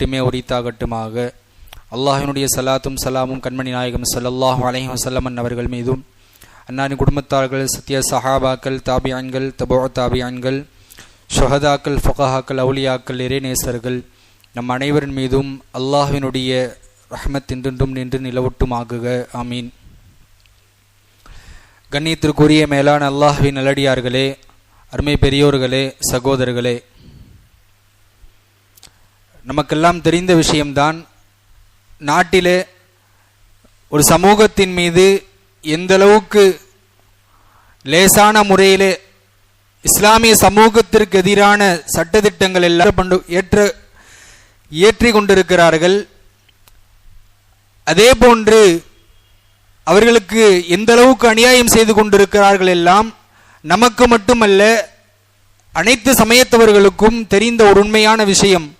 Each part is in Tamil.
மட்டுமே உரித்தாகட்டுமாக. அல்லாஹினுடைய சலாத்தும் சலாமும் கண்மணி நாயகம் சல்லாஹ் அலைஹி சல்லமன் அவர்கள் மீதும். அன்னாரின் குடும்பத்தார்கள் சத்திய சஹாபாக்கள் தாபியான்கள் தபோ தாபியான்கள் ஷொஹதாக்கள் ஃபுகஹாக்கள் அவுலியாக்கள் இறைநேசர்கள் நம் அனைவரின் மீதும் அல்லாஹினுடைய ரஹ்மத் என்றென்றும் நின்று நிலவட்டுமாகுக. ஆமீன். கண்ணியத்திற்குரிய மேலான அல்லாஹ்வின் நல்லடியார்களே அருமை பெரியோர்களே சகோதரர்களே நமக்கெல்லாம் தெரிந்த விஷயம்தான் நாட்டிலே ஒரு சமூகத்தின் மீது எந்தளவுக்கு லேசான முறையிலே இஸ்லாமிய சமூகத்திற்கு எதிரான சட்டதிட்டங்கள் எல்லாம் பண்டு ஏற்ற இயற்றி கொண்டிருக்கிறார்கள். அதே போன்று அவர்களுக்கு எந்த அளவுக்கு அநியாயம் செய்து கொண்டிருக்கிறார்கள் எல்லாம் நமக்கு மட்டுமல்ல அனைத்து சமயத்தவர்களுக்கும் தெரிந்த ஒரு உண்மையான விஷயம்.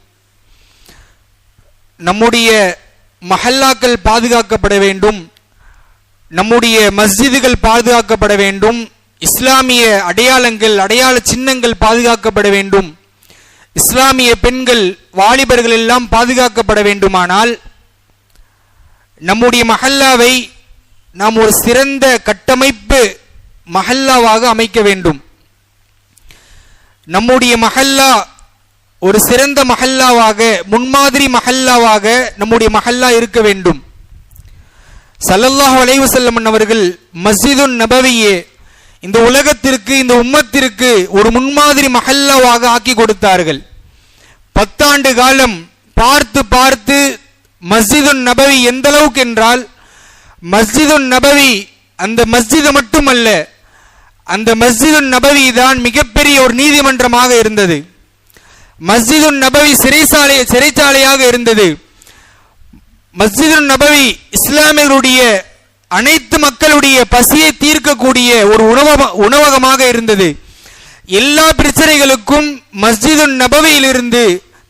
நம்முடைய மஹல்லாக்கள் பாதுகாக்கப்பட வேண்டும். நம்முடைய மஸ்ஜிதுகள் பாதுகாக்கப்பட வேண்டும். இஸ்லாமிய அடையாளங்கள் அடையாள சின்னங்கள் பாதுகாக்கப்பட வேண்டும். இஸ்லாமிய பெண்கள் வாலிபர்கள் எல்லாம் பாதுகாக்கப்பட வேண்டுமானால் நம்முடைய மஹல்லாவை நாம் ஒரு சிறந்த கட்டமைப்பு மஹல்லாவாக அமைக்க வேண்டும். நம்முடைய மஹல்லா ஒரு சிறந்த மஹல்லாவாக முன்மாதிரி மஹல்லாவாக நம்முடைய மஹல்லா இருக்க வேண்டும். சல்லல்லாஹ் வளைவு வஸல்லம் அவர்கள் மஸ்ஜிதுன் நபவியே இந்த உலகத்திற்கு இந்த உம்மத்திற்கு ஒரு முன்மாதிரி மஹல்லாவாக ஆக்கி கொடுத்தார்கள். பத்தாண்டு காலம் பார்த்து பார்த்து மஸ்ஜிதுன் நபவி எந்த அளவுக்கு என்றால் மஸ்ஜிதுன் நபவி அந்த மஸ்ஜிது மட்டுமல்ல அந்த மஸ்ஜிதுன் நபவி தான் மிகப்பெரிய ஒரு நீதிமன்றமாக இருந்தது. மஸ்ஜிது நபவி சிறைசாலை சிறைச்சாலையாக இருந்தது. மஸ்ஜிதுன் நபவி இஸ்லாமியருடைய அனைத்து மக்களுடைய பசியை தீர்க்கக்கூடிய ஒரு உணவக உணவகமாக இருந்தது. எல்லா பிரச்சனைகளுக்கும் மஸ்ஜிதுன் நபவியிலிருந்து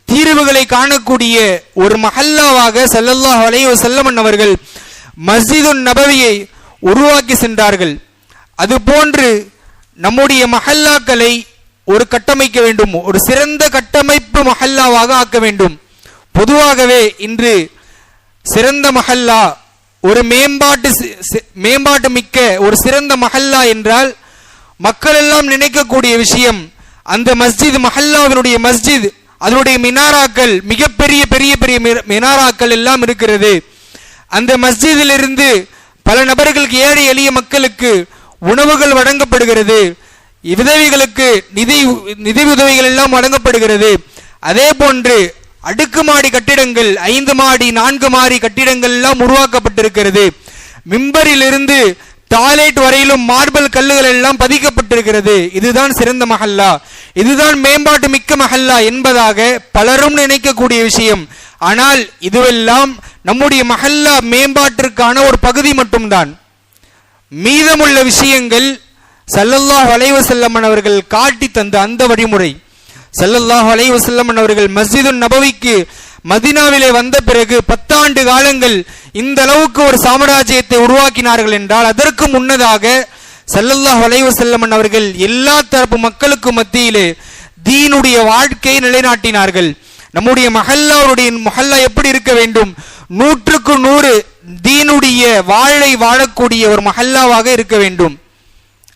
தீர்வுகளை காணக்கூடிய ஒரு மஹல்லாவாக ஸல்லல்லாஹு அலைஹி செல்லமன் அவர்கள் மஸ்ஜிதுன் நபவியை உருவாக்கி சென்றார்கள். அதுபோன்று நம்முடைய மஹல்லாக்களை ஒரு கட்டமைக்க வேண்டும் ஒரு சிறந்த கட்டமைப்பு மஹல்லாவாக ஆக்க வேண்டும். பொதுவாகவே இன்று சிறந்த மஹல்லா ஒரு மேம்பாட்டு மேம்பாட்டு மிக்க ஒரு சிறந்த மஹல்லா என்றால் மக்கள் எல்லாம் நினைக்கக்கூடிய விஷயம் அந்த மஸ்ஜித் மஹல்லாவினுடைய மஸ்ஜித் அதனுடைய மினாராக்கள் மிகப்பெரிய பெரிய பெரிய மினாராக்கள் எல்லாம் இருக்கிறது. அந்த மஸ்ஜிதிலிருந்து பல நபர்களுக்கு ஏழை எளிய மக்களுக்கு உணவுகள் வழங்கப்படுகிறது. விதவிகளுக்கு நிதி நிதி உதவிகள் எல்லாம் வழங்கப்படுகிறது. அதே போன்று அடுக்குமாடி கட்டிடங்கள் ஐந்து மாடி நான்கு மாடி கட்டிடங்கள் எல்லாம் உருவாக்கப்பட்டிருக்கிறது. மிம்பரிலிருந்து டாய்லெட் வரையிலும் மார்பல் கல்லுகள் எல்லாம் பதிக்கப்பட்டிருக்கிறது. இதுதான் சிறந்த மஹல்லா. இதுதான் மேம்பாட்டு மிக்க மஹல்லா என்பதாக பலரும் நினைக்கக்கூடிய விஷயம். ஆனால் இதுவெல்லாம் நம்முடைய மஹல்லா மேம்பாட்டிற்கான ஒரு பகுதி மட்டும்தான். மீதமுள்ள விஷயங்கள் சல்லல்லாஹ் வளைவு செல்லம்மன் அவர்கள் காட்டி தந்த அந்த வழிமுறை. சல்லல்லாஹ் வளைவு செல்லம்மன் அவர்கள் மஸ்ஜிதுன் நபவிக்கு மதீனாவிலே வந்த பிறகு பத்தாண்டு காலங்கள் இந்த அளவுக்கு ஒரு சாம்ராஜ்யத்தை உருவாக்கினார்கள் என்றால் அதற்கு முன்னதாக சல்லல்லாஹ் வளைவு செல்லம்மன் அவர்கள் எல்லா தரப்பு மக்களுக்கு மத்தியிலே தீனுடைய வாழ்க்கையை நிலைநாட்டினார்கள். நம்முடைய மஹல்லாவுடைய மஹல்லா எப்படி இருக்க வேண்டும்? நூற்றுக்கு நூறு தீனுடைய வாழை வாழக்கூடிய ஒரு மஹல்லாவாக இருக்க வேண்டும்.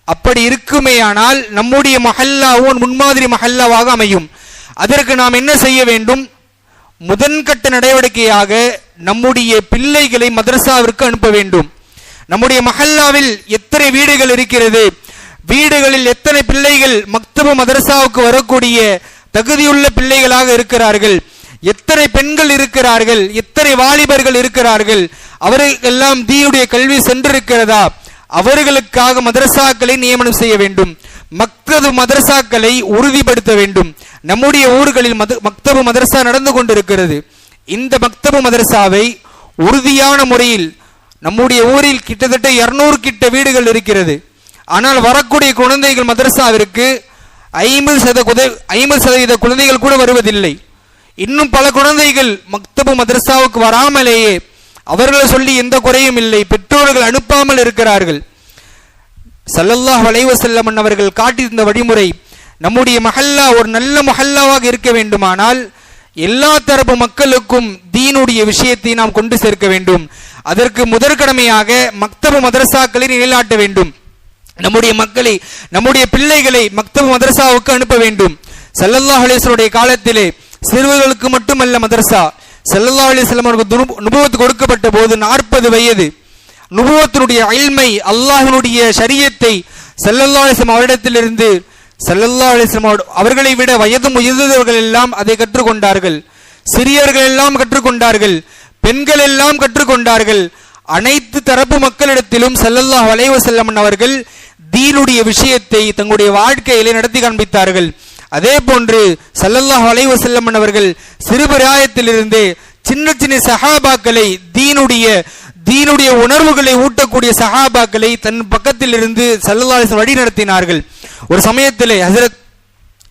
அப்படி இருக்குமேயானால் நம்முடைய மஹல்லாவும் முன்மாதிரி மஹல்லாவாக அமையும். அதற்கு நாம் என்ன செய்ய வேண்டும்? முதன்கட்ட நடவடிக்கையாக நம்முடைய பிள்ளைகளை மதரசாவிற்கு அனுப்ப வேண்டும். நம்முடைய மஹல்லாவில் எத்தனை வீடுகள் இருக்கிறது? வீடுகளில் எத்தனை பிள்ளைகள் மக்தபு மதரசாவுக்கு வரக்கூடிய தகுதியுள்ள பிள்ளைகளாக இருக்கிறார்கள்? எத்தனை பெண்கள் இருக்கிறார்கள்? எத்தனை வாலிபர்கள் இருக்கிறார்கள்? அவர்களுக்கெல்லாம் தீயுடைய கல்வி சென்றிருக்கிறதா? அவர்களுக்காக மதரசாக்களை நியமனம் செய்ய வேண்டும். மக்தபு மதரசாக்களை உறுதிப்படுத்த வேண்டும். நம்முடைய ஊர்களில் மத மக்தபு மதரசா நடந்து கொண்டிருக்கிறது. இந்த மக்தபு மதரசாவை உறுதியான முறையில் நம்முடைய ஊரில் கிட்டத்தட்ட இருநூறு கிட்ட வீடுகள் இருக்கிறது. ஆனால் வரக்கூடிய குழந்தைகள் மதரசாவிற்கு ஐம்பது சத ஐம்பது சதவீத குழந்தைகள் கூட வருவதில்லை. இன்னும் பல குழந்தைகள் மக்தபு மதரசாவுக்கு வராமலேயே அவர்களை சொல்லி எந்த குறையும் இல்லை. பெற்றோர்கள் அனுப்பாமல் இருக்கிறார்கள். சல்லல்லாஹ் அலைஹி வஸல்லம் அவர்கள் காட்டியிருந்த வழிமுறை நம்முடைய மஹல்லா ஒரு நல்ல மஹல்லாவாக இருக்க வேண்டுமானால் எல்லா தரப்பு மக்களுக்கும் தீனுடைய விஷயத்தை நாம் கொண்டு சேர்க்க வேண்டும். அதற்கு முதற்கடமையாக மக்தபு மதரசாக்களை நிலைநாட்ட வேண்டும். நம்முடைய மக்களை நம்முடைய பிள்ளைகளை மக்தபு மதரசாவுக்கு அனுப்ப வேண்டும். சல்லல்லாஹ் அலிஸ்வருடைய காலத்திலே சிறுவர்களுக்கு மட்டுமல்ல மதரசா செல்லல்லா அலி செல்லம் அவருக்கு நுபுவத்து கொடுக்கப்பட்ட போது நாற்பது வயது. நுபுவத்தினுடைய அயல்மை அல்லாஹினுடைய சரியத்தை செல்லல்லா அலிஸ்லாம் அவரிடத்திலிருந்து செல்லல்லா அலிஸ்லாம் அவர்களை விட வயது முதிர்ந்தவர்கள் எல்லாம் அதை கற்றுக்கொண்டார்கள். சிறியர்கள் எல்லாம் கற்றுக்கொண்டார்கள். பெண்கள் எல்லாம் கற்றுக்கொண்டார்கள். அனைத்து தரப்பு மக்களிடத்திலும் செல்லல்லாஹ் வளைவ செல்லம் அவர்கள் தீனுடைய விஷயத்தை தங்களுடைய வாழ்க்கையிலே நடத்தி காண்பித்தார்கள். அதே போன்று சல்லல்லாஹ் வளைவ செல்லமன் அவர்கள் சிறுபிராயத்திலிருந்தே சின்ன சின்ன சஹாபாக்களை தீனுடைய தீனுடைய உணர்வுகளை ஊட்டக்கூடிய சஹாபாக்களை தன் பக்கத்தில் இருந்து சல்லல்லாஹ் வழி நடத்தினார்கள் ஒரு சமயத்திலே ஹசரத்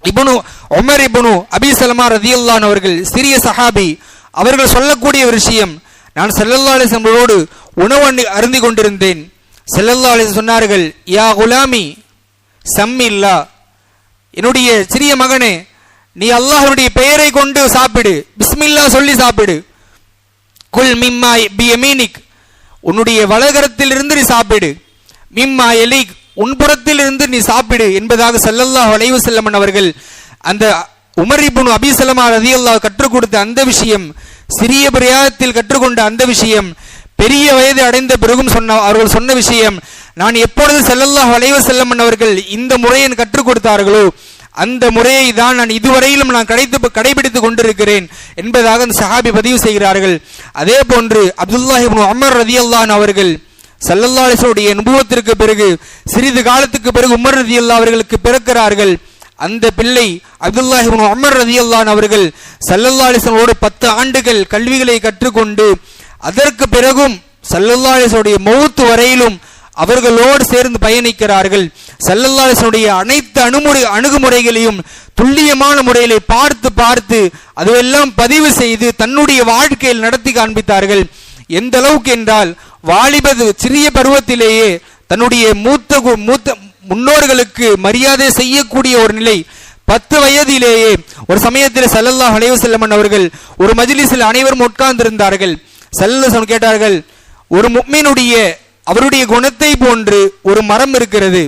இபனு ஒமர் இபனு அபி சலமா ரதியுல்லான் அவர்கள் சிறிய சஹாபி அவர்கள் சொல்லக்கூடிய ஒரு விஷயம் நான் செல்லல்லா அலிசங்களோடு உணவு அருந்தி கொண்டிருந்தேன். செல்லல்லா அலிசம் சொன்னார்கள் யா குலாமி சம்மில்லா என்னுடைய சிறிய மகனே நீ அல்லாஹனுடைய பெயரை கொண்டு சாப்பிடு. பிஸ்மில்லா சொல்லி சாப்பிடு. குல் மிம்மா பி எமீனிக் உன்னுடைய வலகரத்தில் இருந்து நீ சாப்பிடு. மிம்மா எலிக் உன்புறத்தில் இருந்து நீ சாப்பிடு என்பதாக செல்லல்லா வளைவு செல்லமன் அவர்கள் அந்த உமர் அபிசலமா ரதி அல்லாஹ் கற்றுக் கொடுத்த அந்த விஷயம் சிறிய பிரயாகத்தில் கற்றுக்கொண்ட அந்த விஷயம் பெரிய வயது அடைந்த பிறகும் சொன்ன அவர்கள் சொன்ன விஷயம் நான் எப்பொழுது செல்லல்லா வளைவ செல்லமன் அவர்கள் இந்த முறையை கற்றுக் கொடுத்தார்களோ அந்த முறையை தான் நான் இதுவரையிலும் நான் கடைத்து கடைபிடித்துக் கொண்டிருக்கிறேன் என்பதாக அந்த சஹாபி பதிவு செய்கிறார்கள். அதே போன்று அப்துல்லாஹிபின் அமர் ரதி அல்லான் அவர்கள் சல்லல்லா அலிசனுடைய அனுபவத்திற்கு பிறகு சிறிது காலத்துக்கு பிறகு உமர் ரதி அல்லா அவர்களுக்கு பிறக்கிறார்கள். அந்த பிள்ளை அப்துல்லாஹிபின் அமர் ரதி அல்லான் அவர்கள் சல்லல்லா அலிசனோடு பத்து ஆண்டுகள் கல்விகளை கற்றுக்கொண்டு அதற்கு பிறகும் சல்லல்லா அலிசனுடைய மௌத்து வரையிலும் அவர்களோடு சேர்ந்து பயணிக்கிறார்கள். செல்லல்லாசனுடைய அனைத்து அணுமுறை அணுகுமுறைகளையும் துல்லியமான முறையிலே பார்த்து பார்த்து அதுவெல்லாம் பதிவு செய்து தன்னுடைய வாழ்க்கையில் நடத்தி காண்பித்தார்கள். எந்த அளவுக்கு என்றால் வாலிபது சிறிய பருவத்திலேயே தன்னுடைய மூத்த மூத்த முன்னோர்களுக்கு மரியாதை செய்யக்கூடிய ஒரு நிலை. பத்து வயதிலேயே ஒரு சமயத்தில் செல்லல்லா அலைவு செல்லமன் அவர்கள் ஒரு மஜிலிசில் அனைவரும் உட்கார்ந்திருந்தார்கள். செல்லசன் கேட்டார்கள் ஒரு முக்மீனுடைய அவருடைய குணத்தை போன்று ஒரு மரம் இருக்கிறது.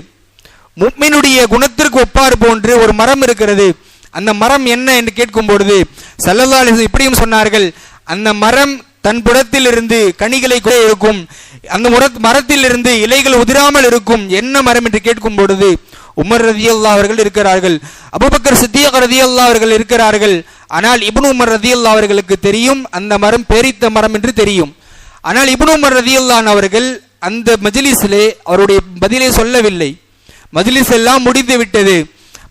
முக்மினுடைய குணத்திற்கு ஒப்பாறு போன்று ஒரு மரம் இருக்கிறது. அந்த மரம் என்ன என்று கேட்கும் பொழுது சல்லல்லா இப்படியும் சொன்னார்கள் அந்த மரம் தன் புறத்தில் இருந்து கனிகளை கூட இருக்கும். அந்த முற மரத்தில் இருந்து இலைகள் உதிராமல் இருக்கும். என்ன மரம் என்று கேட்கும் பொழுது உமர் ரதி அல்லா அவர்கள் இருக்கிறார்கள். அபுபக்கர் சித்தியக் ரதி அல்லா அவர்கள் இருக்கிறார்கள். ஆனால் இபுன் உமர் ரதி அல்லா அவர்களுக்கு தெரியும் அந்த மரம் பேரித்த மரம் என்று தெரியும். ஆனால் இபுன் உமர் ரதி அல்லான் அவர்கள் அந்த மஜிலிஸிலே அவருடைய பதிலை சொல்லவில்லை. மஜிலிஸ் எல்லாம் முடிந்து விட்டது.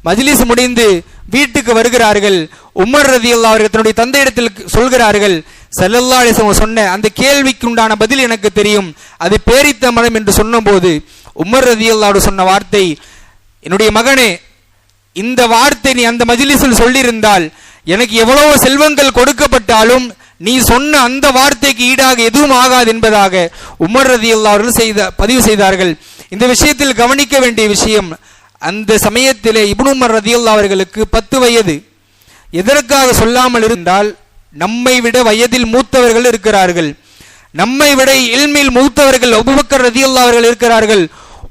மஜிலிஸ் முடிந்து வீட்டுக்கு வருகிறார்கள். உமர் ரதி அல்லா அவர்கள் தன்னுடைய தந்தையிடத்தில் சொல்கிறார்கள் செல்லல்லா சொன்ன அந்த கேள்விக்கு உண்டான பதில் எனக்கு தெரியும். அது பேரித்த மரம் என்று சொன்னபோது உமர் ரதி அல்லாவோட சொன்ன வார்த்தை என்னுடைய மகனே இந்த வார்த்தை நீ அந்த மஜிலிஸில் சொல்லியிருந்தால் எனக்கு எவ்வளவு செல்வங்கள் கொடுக்கப்பட்டாலும் நீ சொன்ன அந்த வார்த்தைக்கு ஈடாக எதுவும் ஆகாது என்பதாக உமர் ரதி அவர்கள் செய்த பதிவு செய்தார்கள். இந்த விஷயத்தில் கவனிக்க வேண்டிய விஷயம் அந்த சமயத்திலே இபுனுமர் ரதி அவர்களுக்கு பத்து வயது. எதற்காக சொல்லாமல் இருந்தால் நம்மை விட வயதில் மூத்தவர்கள் இருக்கிறார்கள். நம்மை விட இல்மில் மூத்தவர்கள் அபுபக்கர் ரதி அவர்கள் இருக்கிறார்கள்.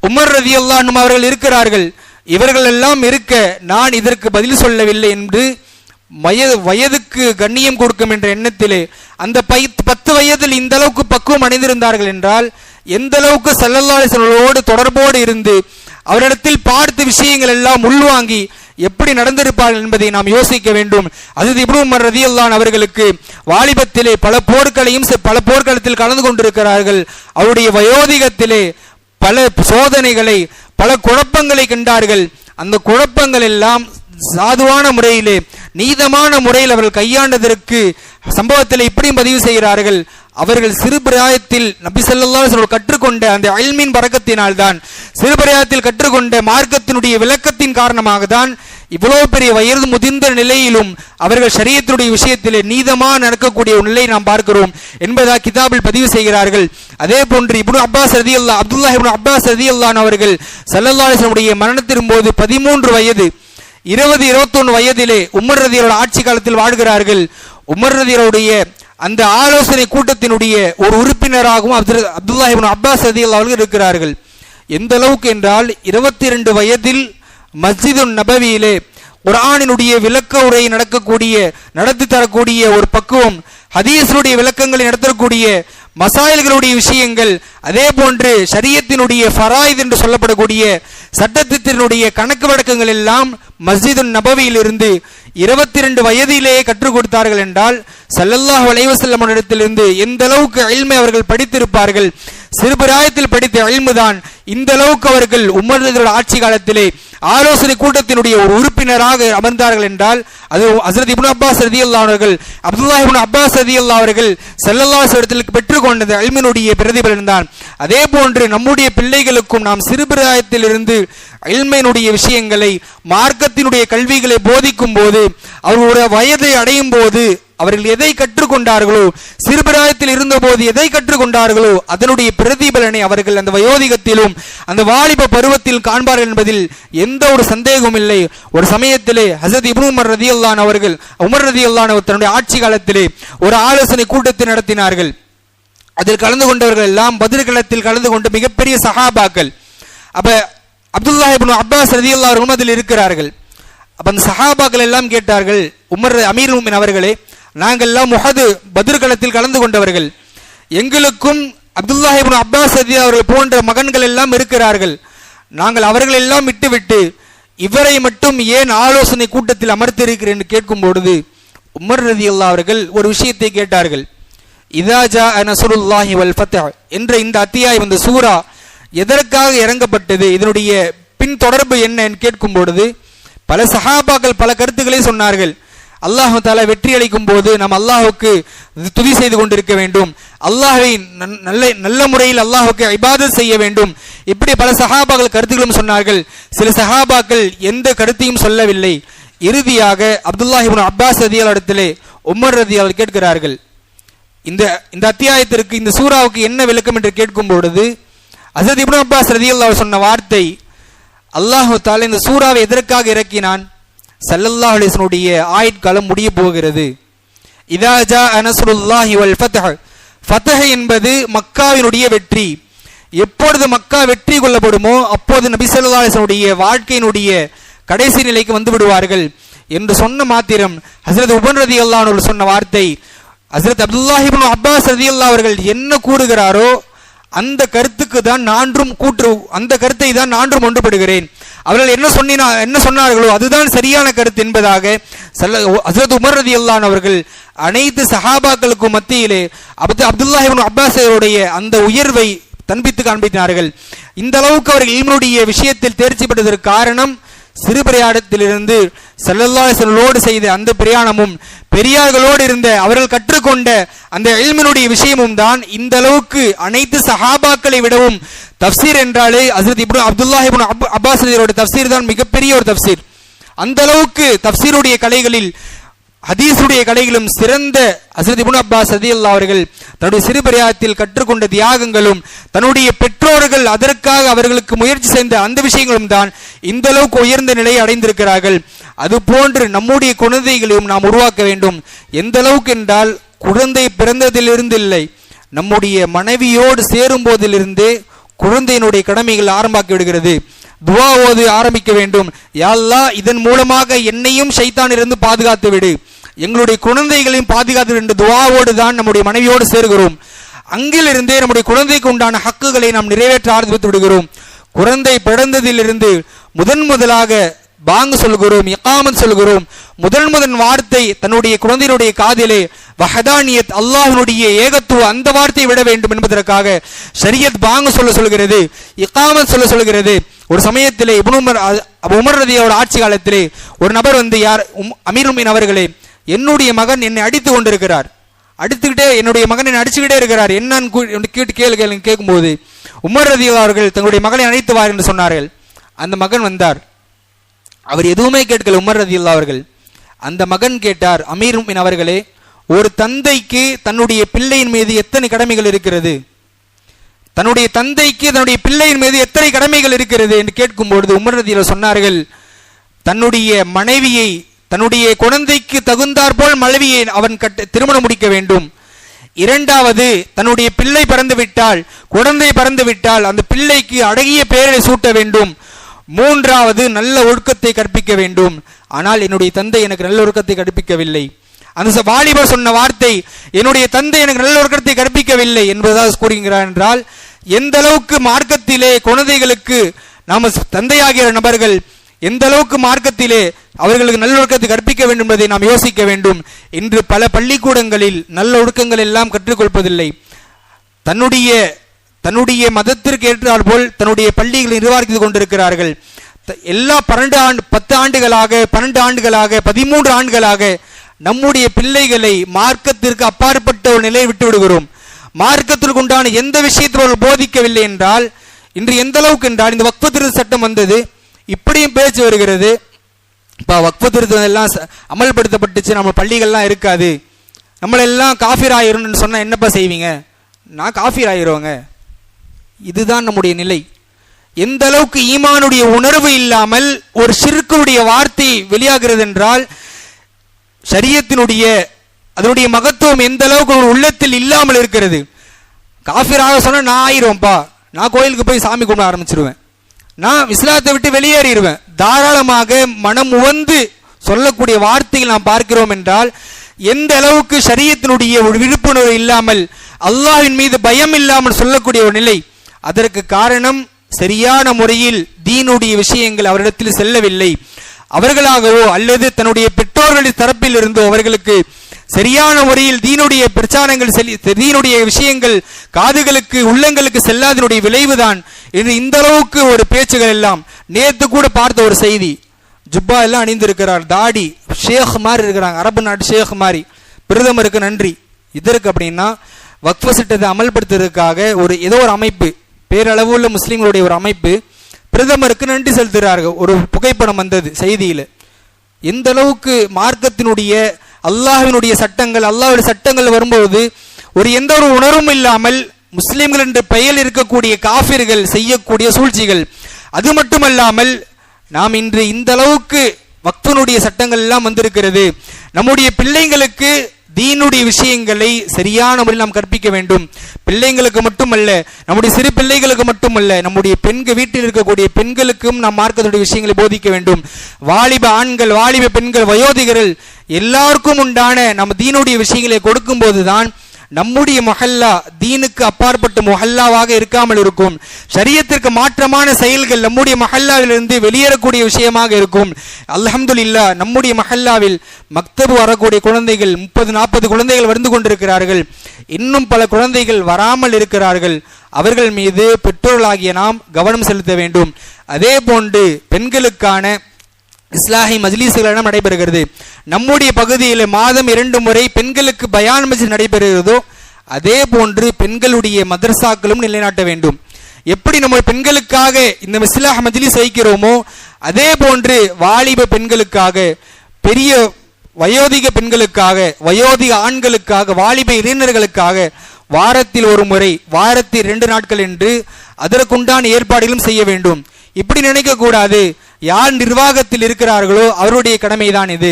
உமர் ரதி அவர்கள் இருக்கிறார்கள். இவர்கள் எல்லாம் இருக்க நான் இதற்கு பதில் சொல்லவில்லை என்று வயது வயதுக்கு கண்ணியம் கொடுக்கும் என்ற எண்ணத்திலே அந்த பை பத்து வயதில் இந்த அளவுக்கு பக்குவம் அடைந்திருந்தார்கள் என்றால் எந்த அளவுக்கு செல்லல்லாசனோடு தொடர்போடு இருந்து அவரிடத்தில் பார்த்த விஷயங்கள் எல்லாம் உள்வாங்கி எப்படி நடந்திருப்பார்கள் என்பதை நாம் யோசிக்க வேண்டும். அது இப்ரூமர் ரதி அல்லான் அவர்களுக்கு வாலிபத்திலே பல போர்களையும் பல போர்க்களத்தில் கலந்து கொண்டிருக்கிறார்கள். அவருடைய வயோதிகத்திலே பல சோதனைகளை பல குழப்பங்களை கண்டார்கள். அந்த குழப்பங்கள் எல்லாம் சாதுவான முறையிலே நீதமான முறையில் அவர்கள் கையாண்டதற்கு சம்பவத்தில் இப்படியும் பதிவு செய்கிறார்கள். அவர்கள் சிறுபிராயத்தில் நபி சொல்லா கற்றுக்கொண்ட அந்த அல்மின் பறக்கத்தினால் தான் சிறுபிராயத்தில் கற்றுக்கொண்ட மார்க்கத்தினுடைய விளக்கத்தின் காரணமாக தான் இவ்வளவு பெரிய வயது முதிர்ந்த நிலையிலும் அவர்கள் சரியத்தினுடைய விஷயத்திலே நீதமாக நடக்கக்கூடிய ஒரு நிலையை நாம் பார்க்கிறோம் என்பதாக கிதாபில் பதிவு செய்கிறார்கள். அதே போன்று இப்னு அப்பாஸ் ரதி அல்லா அப்துல்லா இப்னு அப்பாஸ் ரதி அல்லான் அவர்கள் சல்லல்லாஹனுடைய மரணத்தின் போது பதிமூன்று வயது இருபது இருபத்தொன்னு வயதிலே உமர் ரதியரோட ஆட்சி காலத்தில் வாழ்கிறார்கள். உமர் ரதியருடைய அந்த ஆலோசனை கூட்டத்தினுடைய ஒரு உறுப்பினராகவும் அப்துல் அப்துல்லாஹிபின் அப்பாஸ் ரதியல் அவர்கள் இருக்கிறார்கள். எந்த அளவுக்கு என்றால் இருபத்தி ரெண்டு வயதில் மஸ்ஜிது நபவியிலே குரானினுடைய விளக்க உரை நடக்கக்கூடிய நடத்தி தரக்கூடிய ஒரு பக்குவம் ஹதீஸுடைய விளக்கங்களை நடத்தக்கூடிய மசாயல்களுடைய விஷயங்கள் அதே போன்று சரியத்தினுடைய ஃபராயித் என்று சொல்லப்படக்கூடிய சட்டத்தினுடைய கணக்கு வழக்கங்கள் எல்லாம் மஸ்ஜிது நபவியிலிருந்து இருபத்தி ரெண்டு வயதிலேயே கற்றுக் கொடுத்தார்கள் என்றால் சல்லல்லாஹ் வலைவசல்லமனிடத்திலிருந்து எந்த அளவுக்கு அயல்மை அவர்கள் படித்திருப்பார்கள்? சிறுபிராயத்தில் படித்த அழிமுதான் இந்த அளவுக்கு அவர்கள் உமர் ஆட்சி காலத்திலே ஆலோசனை கூட்டத்தினுடைய ஒரு உறுப்பினராக அமர்ந்தார்கள் என்றால் அது ஹசரத் இபுன் அப்பாஸ் ரதி அவர்கள் அப்துல்லா இபுன் அப்பாஸ் ரதி அவர்கள் செல்லல்லாஸ் இடத்தில் பெற்றுக்கொண்டது அல்மினுடைய பிரதிபலன் தான். அதே போன்று நம்முடைய பிள்ளைகளுக்கும் நாம் சிறுபிராயத்திலிருந்து அயல்மையினுடைய விஷயங்களை மார்க்கத்தினுடைய கல்விகளை போதிக்கும் போது அவர்களுடைய வயதை அடையும் போது அவர்கள் எதை கற்றுக்கொண்டார்களோ சிறுபிராயத்தில் இருந்தபோது எதை கற்றுக்கொண்டார்களோ அதனுடைய பிரதிபலனை அவர்கள் அந்த வயோதிகத்திலும் அந்த வாலிப பருவத்தில் காண்பார்கள் என்பதில் எந்த ஒரு சந்தேகமும் இல்லை. ஒரு சமயத்திலே ஹசத் இப்னு உமர் ரதி அல்லான் அவர்கள் உமர் ரதி அல்லான் தன்னுடைய ஆட்சி காலத்திலே ஒரு ஆலோசனை கூட்டத்தை நடத்தினார்கள். அதில் கலந்து கொண்டவர்கள் எல்லாம் பதிர்களத்தில் கலந்து கொண்டு மிகப்பெரிய சஹாபாக்கள். அப்ப அப்துல்லா இப்னு அப்பாஸ் ரதி அல்லாரும் அதில் இருக்கிறார்கள். அப்போ அந்த சஹாபாக்கள் எல்லாம் கேட்டார்கள் உமர் அமீர் உமின் அவர்களே நாங்கள் எல்லாம் முகது பதிர்களத்தில் கலந்து கொண்டவர்கள். எங்களுக்கும் அப்துல்லாஹிபின் அப்பாஸ் ரதி அவர்கள் போன்ற மகன்கள் எல்லாம் இருக்கிறார்கள். நாங்கள் அவர்கள் எல்லாம் விட்டுவிட்டு இவரை மட்டும் ஏன் ஆலோசனை கூட்டத்தில் அமர்த்திருக்கிறேன் என்று கேட்கும் பொழுது உமர் ரதி அல்லா அவர்கள் ஒரு விஷயத்தை கேட்டார்கள். இதாஜா நசுருல்லாஹி வல் ஃபத்தஹ் என்ற இந்த அத்தியாயம் இந்த சூரா எதற்காக இறங்கப்பட்டது? இதனுடைய பின் தொடர்பு என்ன கேட்கும் பொழுது பல சஹாபாக்கள் பல கருத்துக்களை சொன்னார்கள். அல்லாஹு தாலா வெற்றி அளிக்கும் போது நாம் அல்லாஹுக்கு துதி செய்து கொண்டிருக்க வேண்டும். அல்லாஹை நல்ல நல்ல முறையில் அல்லாஹுக்கு இபாதத் செய்ய வேண்டும். இப்படி பல சஹாபாக்கள் கருத்துக்களும் சொன்னார்கள். சில சஹாபாக்கள் எந்த கருத்தையும் சொல்லவில்லை. இறுதியாக அப்துல்லாஹிபின் அப்பாஸ் ரதியால் இடத்திலே உமர் ரதி அவர் கேட்கிறார்கள். இந்த இந்த அத்தியாயத்திற்கு இந்த சூறாவுக்கு என்ன விளக்கம் என்று கேட்கும் பொழுது அசத் இப்னு அப்பாஸ் ரதியல் அவர் சொன்ன வார்த்தை அல்லாஹு தாலா இந்த சூறாவை எதற்காக இறக்கினான்? சல்லல்லா அலிஸ்னுடைய ஆயுட்காலம் முடிய போகிறது. இதாஜா அனசுல்லாஹி வல் ஃபத்தஹ் ஃபத்தஹ் என்பது மக்காவினுடைய வெற்றி. எப்பொழுது மக்கா வெற்றி கொள்ளப்படுமோ அப்போது நபி சல்லா அலிஸ்னுடைய வாழ்க்கையினுடைய கடைசி நிலைக்கு வந்து விடுவார்கள் என்று சொன்ன மாத்திரம் ஹசரத் உபன் ரதி அல்லான் சொன்ன வார்த்தை. ஹசரத் அப்துல்லாஹிபின் அப்பாஸ் ரதி அல்லா அவர்கள் என்ன கூறுகிறாரோ அந்த கருத்துக்கு தான் நான்றும் கூற்று அந்த கருத்தை தான் நான்றும் ஒன்றுபடுகிறேன். அவர்கள் என்ன சொன்னினா என்ன சொன்னார்களோ அதுதான் சரியான கருத்து என்பதாக சல்ல உமர் ரதி அல்லான் அவர்கள் அனைத்து சஹாபாக்களுக்கும் மத்தியிலே அப்து அப்துல்லாஹிபின் அப்பாஸருடைய அந்த உயர்வை தன்பித்து காண்பித்தார்கள். இந்த அளவுக்கு அவர்கள் இல்முடைய விஷயத்தில் தேர்ச்சி பெற்றதற்கு காரணம் சிறு பிரயாணத்திலிருந்து செல்லல்லா செய்த அந்த பிரயாணமும் பெரியார்களோடு இருந்த அவர்கள் கற்றுக்கொண்ட அந்த எல்மினுடைய விஷயமும் தான் இந்த அளவுக்கு அனைத்து சஹாபாக்களை விடவும் தப்சீர் என்றாலே அசரத் இப்னு அப்துல்லாஹிபின் அப்பாஸ் தப்சீர் தான் மிகப்பெரிய ஒரு தப்சீர் அந்த அளவுக்கு தப்சீருடைய கலைகளில் ஹதீஸுடைய கலைகளும் சிறந்த அசரத் இபுன் அப்பாஸ் சதியல்லா அவர்கள் தன்னுடைய சிறுபிரயாத்தில் கற்றுக்கொண்ட தியாகங்களும் தன்னுடைய பெற்றோர்கள் அதற்காக அவர்களுக்கு முயற்சி செய்த அந்த விஷயங்களும் தான் இந்த அளவுக்கு உயர்ந்த நிலையை அடைந்திருக்கிறார்கள். அது போன்று நம்முடைய குழந்தைகளையும் நாம் உருவாக்க வேண்டும். எந்த அளவுக்கு என்றால் குழந்தை பிறந்ததிலிருந்து இல்லை. நம்முடைய மனைவியோடு சேரும் போதிலிருந்தே குழந்தையினுடைய கடமைகள் ஆரம்பாக்கி விடுகிறது. துவாவோது ஆரம்பிக்க வேண்டும். யாழ்லா இதன் மூலமாக என்னையும் சைத்தானிலிருந்து பாதுகாத்து விடு. எங்களுடைய குழந்தைகளையும் பாதுகாத்து என்று துவாவோடு தான் நம்முடைய மனைவியோடு சேர்கிறோம். அங்கிலிருந்தே நம்முடைய குழந்தைக்கு உண்டான ஹக்குகளை நாம் நிறைவேற்ற ஆரம்பித்து விடுகிறோம். குழந்தை பிறந்ததிலிருந்து முதன் முதலாக பாங்கு சொல்கிறோம் இக்காமன் சொல்கிறோம் முதன் முதன் வார்த்தை தன்னுடைய குழந்தையினுடைய காதிலே வஹதானியத் அல்லாஹனுடைய ஏகத்துவ அந்த வார்த்தையை விட வேண்டும் என்பதற்காக ஷரியத் பாங்கு சொல்ல சொல்கிறது இக்காமன் சொல்ல சொல்கிறது ஒரு சமயத்திலே உமர் உமர் ரதியோட ஆட்சி காலத்திலே ஒரு நபர் வந்து யார் அமீர் உமீன் அவர்களே என்னுடைய மகன் என்னை அடித்து கொண்டிருக்கிறார். அடித்துக்கிட்டே என்னுடைய மகன் என்னை அடிச்சுக்கிட்டே இருக்கிறார். என்னன்னு கேட்டு கேளு கேளு கேட்கும்போது உமர் ரதி அவர்கள் தங்களுடைய மகனை அழைத்து வார் என்று சொன்னார்கள். அந்த மகன் வந்தார். அவர் எதுவுமே கேட்கல. உமர் ரதியுல்லா அவர்கள். அந்த மகன் கேட்டார் அமீர் அவர்களே ஒரு தந்தைக்கு தன்னுடைய பிள்ளையின் மீது எத்தனை கடமைகள் இருக்கிறது? தன்னுடைய தந்தைக்கு தன்னுடைய பிள்ளையின் மீது எத்தனை கடமைகள் இருக்கிறது? என்று கேட்கும் பொழுது உமர் ரதியில் சொன்னார்கள் தன்னுடைய மனைவியை தன்னுடைய குழந்தைக்கு தகுந்தாற்போல் மனைவியை அவன் கட்ட திருமணம் முடிக்க வேண்டும். இரண்டாவது தன்னுடைய பிள்ளை பிறந்து விட்டால் குழந்தை பிறந்து விட்டால் அந்த பிள்ளைக்கு அழகிய பெயரை சூட்ட வேண்டும். மூன்றாவது நல்ல ஒழுக்கத்தை கற்பிக்க வேண்டும். ஆனால் என்னுடைய தந்தை எனக்கு நல்ல ஒழுக்கத்தை கற்பிக்கவில்லை. அந்த ச- வாலிபர் சொன்ன வார்த்தை என்னுடைய தந்தை எனக்கு நல்ல ஒழுக்கத்தை கற்பிக்கவில்லை என்பதாக கூறுகிறார் என்றால் எந்த அளவுக்கு மார்க்கத்திலே குழந்தைகளுக்கு நாம தந்தையாகிற நபர்கள் எந்த அளவுக்கு மார்க்கத்திலே அவர்களுக்கு நல்ல ஒழுக்கத்தை கற்பிக்க வேண்டும் என்பதை நாம் யோசிக்க வேண்டும். இன்று பல பள்ளிக்கூடங்களில் நல்ல ஒழுக்கங்கள் எல்லாம் கற்றுக்கொள்வதில்லை தன்னுடைய தன்னுடைய மதத்திற்கு ஏற்றால் போல் தன்னுடைய பள்ளிகளை நிர்வாகித்து கொண்டிருக்கிறார்கள். த- எல்லா பன்னெண்டு ஆண்டு பத்து ஆண்டுகளாக பன்னெண்டு ஆண்டுகளாக பதிமூன்று ஆண்டுகளாக நம்முடைய பிள்ளைகளை மார்க்கத்திற்கு அப்பாற்பட்ட ஒரு நிலையை விட்டு விடுகிறோம். மார்க்கத்திற்கு உண்டான எந்த விஷயத்தில் அவர்கள் போதிக்கவில்லை என்றால் இன்று எந்த அளவுக்கு என்றால் இந்த வக்ஃபு திருத்த சட்டம் வந்தது இப்படியும் பேச்சு வருகிறது. இப்போ வக்ஃபு திருத்தம் எல்லாம் ச- அமல்படுத்தப்பட்டுச்சு நம்ம பள்ளிகள்லாம் இருக்காது. நம்மளெல்லாம் காஃபிர் ஆயிரும்னு சொன்னால் என்னப்பா செய்வீங்க? நான் காஃபிர் ஆயிருவாங்க இதுதான் நம்முடைய நிலை. எந்த அளவுக்கு ஈமானுடைய உணர்வு இல்லாமல் ஒரு சிறுக்குடைய வார்த்தை வெளியாகிறது என்றால் சரியத்தினுடைய அதனுடைய மகத்துவம் எந்த அளவுக்கு ஒரு உள்ளத்தில் இல்லாமல் இருக்கிறது. காஃபிராக சொன்னால் நான் ஆயிருவேன்ப்பா நான் கோயிலுக்கு போய் சாமி கும்பிட ஆரம்பிச்சிருவேன். நான் இஸ்லாத்தை விட்டு வெளியேறிடுவேன். தாராளமாக மனம் உவந்து சொல்லக்கூடிய வார்த்தைகள் நாம் பார்க்கிறோம் என்றால் எந்த அளவுக்கு சரியத்தினுடைய ஒரு விழிப்புணர்வு இல்லாமல் அல்லாவின் மீது பயம் இல்லாமல் சொல்லக்கூடிய ஒரு நிலை. அதற்கு காரணம் சரியான முறையில் தீனுடைய விஷயங்கள் அவரிடத்தில் செல்லவில்லை. அவர்களாகவோ அல்லது தன்னுடைய பெற்றோர்களின் தரப்பில் இருந்தோ அவர்களுக்கு சரியான முறையில் தீனுடைய பிரச்சாரங்கள் செல்லி தீனுடைய விஷயங்கள் காதுகளுக்கு உள்ளங்களுக்கு செல்லாதனுடைய விளைவுதான். இன்று இந்த அளவுக்கு ஒரு பேச்சுகள் எல்லாம். நேத்து கூட பார்த்த ஒரு செய்தி. ஜுப்பா எல்லாம் அணிந்திருக்கிறார். தாடி ஷேக் மாதிரி இருக்கிறாங்க. அரபு நாட்டு ஷேக் மாதிரி. பிரதமருக்கு நன்றி. இதற்கு அப்படின்னா வக்ஃப சட்டத்தை அமல்படுத்துறதுக்காக ஒரு ஏதோ ஒரு அமைப்பு பேரளவுள்ள முஸ்லீம்களுடைய ஒரு அமைப்பு பிரதமருக்கு நன்றி செலுத்துகிறார்கள். ஒரு புகைப்படம் வந்தது செய்தியில். எந்த அளவுக்கு மார்க்கத்தினுடைய அல்லாஹினுடைய சட்டங்கள் அல்லாஹுடைய சட்டங்கள் வரும்போது ஒரு எந்த ஒரு உணர்வும் இல்லாமல் முஸ்லீம்கள் என்ற பெயர் இருக்கக்கூடிய காஃபிர்கள் செய்யக்கூடிய சூழ்ச்சிகள். அது மட்டுமல்லாமல் நாம் இன்று இந்த அளவுக்கு வக்தனுடைய சட்டங்கள் எல்லாம் வந்திருக்கிறது. நம்முடைய பிள்ளைங்களுக்கு தீனுடைய விஷயங்களை சரியான முறையில் நாம் கற்பிக்க வேண்டும். பிள்ளைங்களுக்கு மட்டுமல்ல நம்முடைய சிறு பிள்ளைகளுக்கு மட்டுமல்ல நம்முடைய பெண்கள் வீட்டில் இருக்கக்கூடிய பெண்களுக்கும் நாம் மார்க்கத்துடைய விஷயங்களை போதிக்க வேண்டும். வாலிப ஆண்கள் வாலிப பெண்கள் வயோதிகர்கள் எல்லாருக்கும் உண்டான நம்ம தீனுடைய விஷயங்களை கொடுக்கும்போது தான் நம்முடைய மொஹல்லா தீனுக்கு அப்பாற்பட்ட மொஹல்லாவாக இருக்காமல் இருக்கும். சரியத்திற்கு மாற்றமான செயல்கள் நம்முடைய மஹல்லாவிலிருந்து வெளியேறக்கூடிய விஷயமாக இருக்கும். அல்ஹம்துலில்லா நம்முடைய மஹல்லாவில் மக்தபு வரக்கூடிய குழந்தைகள் முப்பது நாற்பது குழந்தைகள் வந்து கொண்டிருக்கிறார்கள். இன்னும் பல குழந்தைகள் வராமல் இருக்கிறார்கள். அவர்கள் மீது பெற்றோர்களாகிய நாம் கவனம் செலுத்த வேண்டும். அதே போன்று பெண்களுக்கான இஸ்லாஹி மஜ்லிஸ்களிடம் நடைபெறுகிறது. நம்முடைய பகுதியில் மாதம் இரண்டு முறை பெண்களுக்கு பயான் மஜ்லிஸ் நடைபெறுகிறதோ அதே போன்று பெண்களுடைய மதரசாக்களும் நிலைநாட்ட வேண்டும். எப்படி நம்ம பெண்களுக்காக இந்த இஸ்லாஹ் மஜ்லிஸ் வைக்கிறோமோ அதே போன்று வாலிப பெண்களுக்காக பெரிய வயோதிக பெண்களுக்காக வயோதிக ஆண்களுக்காக வாலிப இளைஞர்களுக்காக வாரத்தில் ஒரு முறை வாரத்தில் ரெண்டு நாட்கள் என்று அதற்குண்டான ஏற்பாடுகளும் செய்ய வேண்டும். இப்படி நினைக்கக்கூடாது. யார் நிர்வாகத்தில் இருக்கிறார்களோ அவருடைய கடமைதான் இது.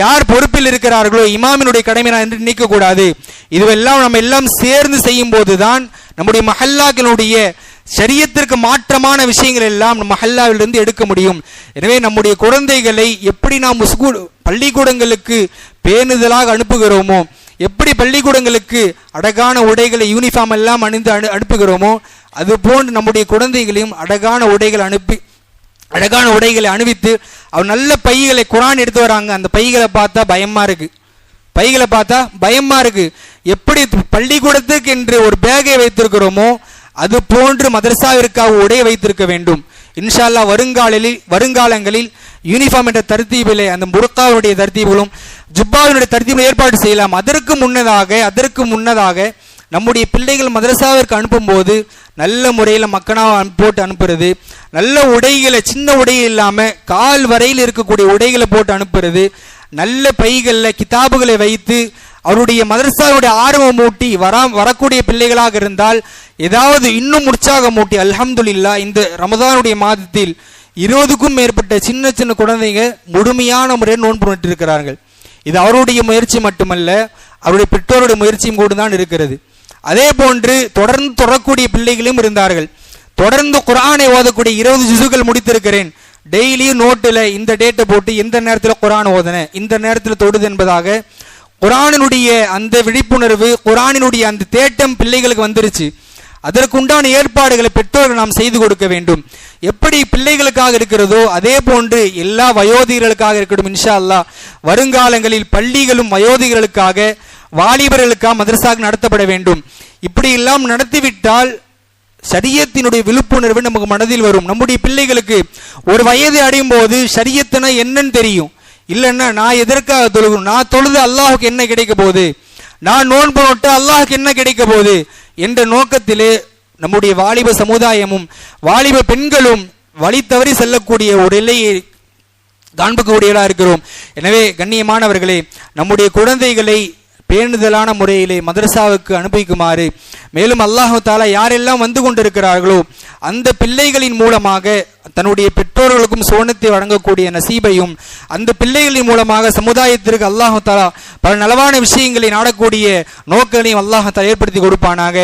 யார் பொறுப்பில் இருக்கிறார்களோ இமாமினுடைய கடமைதான் என்று நினைக்கக்கூடாது. இதுவெல்லாம் நம்ம எல்லாம் சேர்ந்து செய்யும் போதுதான் நம்முடைய மஹல்லாக்களுடைய சரியத்திற்கு மாற்றமான விஷயங்கள் எல்லாம் நம்ம மஹல்லாவிலிருந்து எடுக்க முடியும். எனவே நம்முடைய குழந்தைகளை எப்படி நாம் ஸ்கூல் பள்ளிக்கூடங்களுக்கு பேணுதலாக அனுப்புகிறோமோ எப்படி பள்ளிக்கூடங்களுக்கு அழகான உடைகளை யூனிஃபார்ம் எல்லாம் அணிந்து அனு அனுப்புகிறோமோ அது போன்று நம்முடைய குழந்தைகளையும் அழகான உடைகள் அனுப்பி அழகான உடைகளை அணிவித்து அவர் நல்ல பைகளை குரான் எடுத்து வராங்க. அந்த பைகளை பார்த்தா பயமாக இருக்கு. பைகளை பார்த்தா பயமாக இருக்கு. எப்படி பள்ளிக்கூடத்துக்கு என்று ஒரு பேகை வைத்திருக்கிறோமோ அது போன்று மதரசாவிற்காக உடையை வைத்திருக்க வேண்டும். இன்ஷா அல்லாஹ் வருங்காலில் வருங்காலங்களில் யூனிஃபார்ம் என்ற தர்த்தீபிலே அந்த முருக்காவுடைய தர்த்தீபிலும் ஜுப்பாவினுடைய தர்த்தீபிலும் ஏற்பாடு செய்யலாம். அதற்கு முன்னதாக அதற்கு முன்னதாக நம்முடைய பிள்ளைகள் மதரசாவிற்கு அனுப்பும்போது நல்ல முறையில் மக்கனாக போட்டு அனுப்புறது. நல்ல உடைகளை சின்ன உடை இல்லாமல் கால் வரையில் இருக்கக்கூடிய உடைகளை போட்டு அனுப்புறது. நல்ல பைகளில் கிதாபுகளை வைத்து அவருடைய மதரசாவுடைய ஆர்வம் மூட்டி வரா வரக்கூடிய பிள்ளைகளாக இருந்தால் ஏதாவது இன்னும் உற்சாகம் மூட்டி அல்ஹம்துல்லா இந்த ரமதானுடைய மாதத்தில் இருபதுக்கும் மேற்பட்ட சின்ன சின்ன குழந்தைங்க முழுமையான முறையில் நோன்பு நட்டிருக்கிறார்கள் இது அவருடைய முயற்சி மட்டுமல்ல அவருடைய பெற்றோருடைய முயற்சியும் கூட தான் இருக்கிறது. அதே போன்று தொடர்ந்து தொடரக்கூடிய பிள்ளைகளும் இருந்தார்கள். தொடர்ந்து குரானை ஓதக்கூடிய இருபது ஜிசுகள் முடித்திருக்கிறேன். டெய்லியும் நோட்டில் இந்த டேட்டை போட்டு இந்த நேரத்தில் குரான் ஓதன இந்த நேரத்தில் தொடுது என்பதாக குரானினுடைய அந்த விழிப்புணர்வு குரானினுடைய அந்த தேட்டம் பிள்ளைகளுக்கு வந்துருச்சு. அதற்குண்டான ஏற்பாடுகளை பெற்றோர்கள் நாம் செய்து கொடுக்க வேண்டும். எப்படி பிள்ளைகளுக்காக இருக்கிறதோ அதே போன்று எல்லா வயோதிகர்களுக்காக இருக்கட்டும் இன்ஷா அல்லா வருங்காலங்களில் பள்ளிகளும் வயோதிகர்களுக்காக வாலிபர்களுக்காக மதரசாக நடத்தப்பட வேண்டும். இப்படி எல்லாம் நடத்திவிட்டால் சரியத்தினுடைய விழிப்புணர்வு நமக்கு மனதில் வரும். நம்முடைய பிள்ளைகளுக்கு ஒரு வயது அடையும் போது சரியத்தினா என்னன்னு தெரியும். இல்லைன்னா நான் எதற்காக தொழுகணும் நான் தொழுது அல்லாஹுக்கு என்ன கிடைக்க போகுது? நான் நோன்பு நோட்டு அல்லாஹுக்கு என்ன கிடைக்க போகுது? என்ற நோக்கத்திலே நம்முடைய வாலிப சமுதாயமும் வாலிப பெண்களும் வழி தவறி செல்லக்கூடிய ஒரு எல்லையை காண்பக்கூடியவர்களாக இருக்கிறோம். எனவே கண்ணியமானவர்களே நம்முடைய குழந்தைகளை பேணுதலான முறையிலே மதரசாவுக்கு அனுப்பிக்குமாறு. மேலும் அல்லாஹு தாலா யாரெல்லாம் வந்து கொண்டிருக்கிறார்களோ அந்த பிள்ளைகளின் மூலமாக தன்னுடைய பெற்றோர்களுக்கும் சோனத்தை வழங்கக்கூடிய நசீபையும் அந்த பிள்ளைகளின் மூலமாக சமுதாயத்திற்கு அல்லாஹு தாலா பல நலவான விஷயங்களை நாடக்கூடிய நோக்கங்களையும் அல்லாஹு தாலா ஏற்படுத்தி கொடுப்பானாக.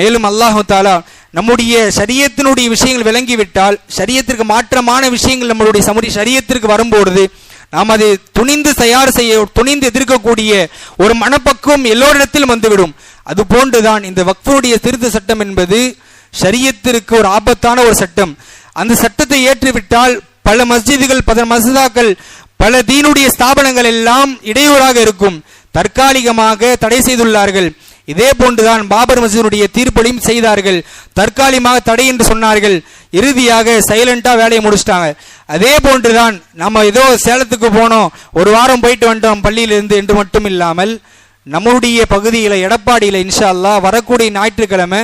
மேலும் அல்லாஹு தாலா நம்முடைய சரியத்தினுடைய விஷயங்கள் விளங்கிவிட்டால் சரியத்திற்கு மாற்றமான விஷயங்கள் நம்மளுடைய சமுதாய சரியத்திற்கு வரும்பொழுது நாம் அதை துணிந்து தயார் செய்ய துணிந்து எதிர்க்கக்கூடிய ஒரு மனப்பக்குவம் எல்லோரிடத்திலும் வந்துவிடும். அது போன்றுதான் இந்த வக்ஃபுடைய திருத்த சட்டம் என்பது ஷரியத்திற்கு ஒரு ஆபத்தான ஒரு சட்டம். அந்த சட்டத்தை ஏற்றுவிட்டால் பல மஸ்ஜிதுகள் பல மசிதாக்கள் பல தீனுடைய ஸ்தாபனங்கள் எல்லாம் இடையூறாக இருக்கும். தற்காலிகமாக தடை செய்துள்ளார்கள். இதே போன்றுதான் பாபர் மசூருடைய தீர்ப்பளையும் செய்தார்கள். தற்காலிகமாக தடை என்று சொன்னார்கள். இறுதியாக சைலண்டா வேலையை முடிச்சிட்டாங்க. அதே போன்றுதான் நம்ம ஏதோ சேலத்துக்கு போனோம். ஒரு வாரம் போயிட்டு வந்துட்டோம் பள்ளியிலிருந்து என்று மட்டும் இல்லாமல் நம்முடைய பகுதியில் எடப்பாடியில் இன்ஷா அல்லா வரக்கூடிய ஞாயிற்றுக்கிழமை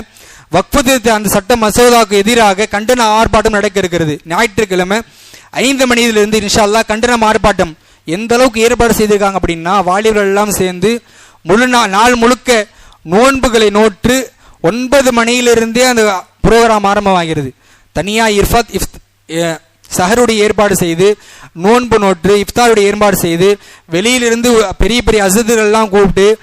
வக்ஃபு அந்த சட்ட மசோதாவுக்கு எதிராக கண்டன ஆர்ப்பாட்டம் நடக்க இருக்கிறது. ஞாயிற்றுக்கிழமை ஐந்து மணியிலிருந்து இன்ஷா அல்லா கண்டன ஆர்ப்பாட்டம். எந்த அளவுக்கு ஏற்பாடு செய்திருக்காங்க அப்படின்னா வாலிபர்கள் எல்லாம் சேர்ந்து முழு நாள் முழுக்க நோன்புகளை நோற்று ஒன்பது மணியிலிருந்தே அந்த ப்ரோக்ராம் ஆரம்பமாகிறது. தனியாக இர்ஃபத் இஃப் சஹருடைய ஏற்பாடு செய்து நோன்பு நோற்று இஃப்தாருடைய ஏற்பாடு செய்து வெளியிலிருந்து பெரிய பெரிய அசதுகள்லாம் கூப்பிட்டு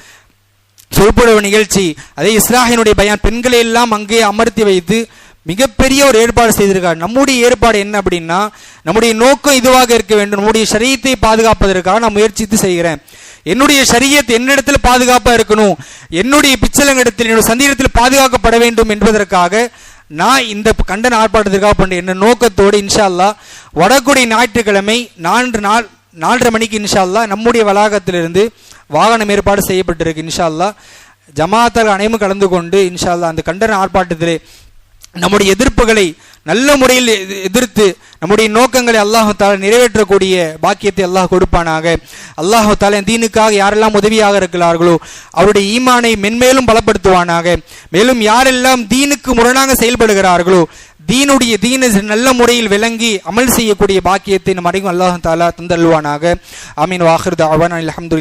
சொற்பொழிவு நிகழ்ச்சி அதே இஸ்லாஹினுடைய பயான் பெண்களை எல்லாம் அங்கே அமர்த்தி வைத்து மிகப்பெரிய ஒரு ஏற்பாடு செய்திருக்கார். நம்முடைய ஏற்பாடு என்ன அப்படின்னா நம்முடைய நோக்கம் இதுவாக இருக்க வேண்டும் நம்முடைய சரீரத்தை பாதுகாப்பதற்காக நான் முயற்சித்து செய்கிறேன். என்னுடைய சரியத் என்னிடத்தில் பாதுகாப்பாக இருக்கணும். என்னுடைய பிச்சலங்கிடத்தில் என்னுடைய சந்தீரத்தில் பாதுகாக்கப்பட வேண்டும் என்பதற்காக நான் இந்த கண்டன ஆர்ப்பாட்டத்திற்காக பண்ண என்ன நோக்கத்தோடு இன்ஷா அல்லா ஞாயிற்றுக்கிழமை நான்கு நாள் நாலரை மணிக்கு இன்ஷா அல்லா நம்முடைய வளாகத்திலிருந்து வாகனம் ஏற்பாடு செய்யப்பட்டிருக்கு இன்ஷா அல்லா ஜமாத்தர்கள் அனைவரும் கலந்து கொண்டு இன்ஷா அல்லா அந்த கண்டன ஆர்ப்பாட்டத்திலே நம்முடைய எதிர்ப்புகளை நல்ல முறையில் எதிர்த்து நம்முடைய நோக்கங்களை அல்லாஹால நிறைவேற்றக்கூடிய பாக்கியத்தை அல்லாஹ் கொடுப்பானாக. அல்லாஹு தீனுக்காக யாரெல்லாம் உதவியாக இருக்கிறார்களோ அவருடைய ஈமானை மென்மேலும் பலப்படுத்துவானாக. மேலும் யாரெல்லாம் தீனுக்கு முரணாக செயல்படுகிறார்களோ தீனுடைய தீன நல்ல முறையில் விளங்கி அமல் செய்யக்கூடிய பாக்கியத்தை நம் அறிவும் அல்லாஹாலா தந்தல்வானாக அமீன் வாஹர் அவன் அலமது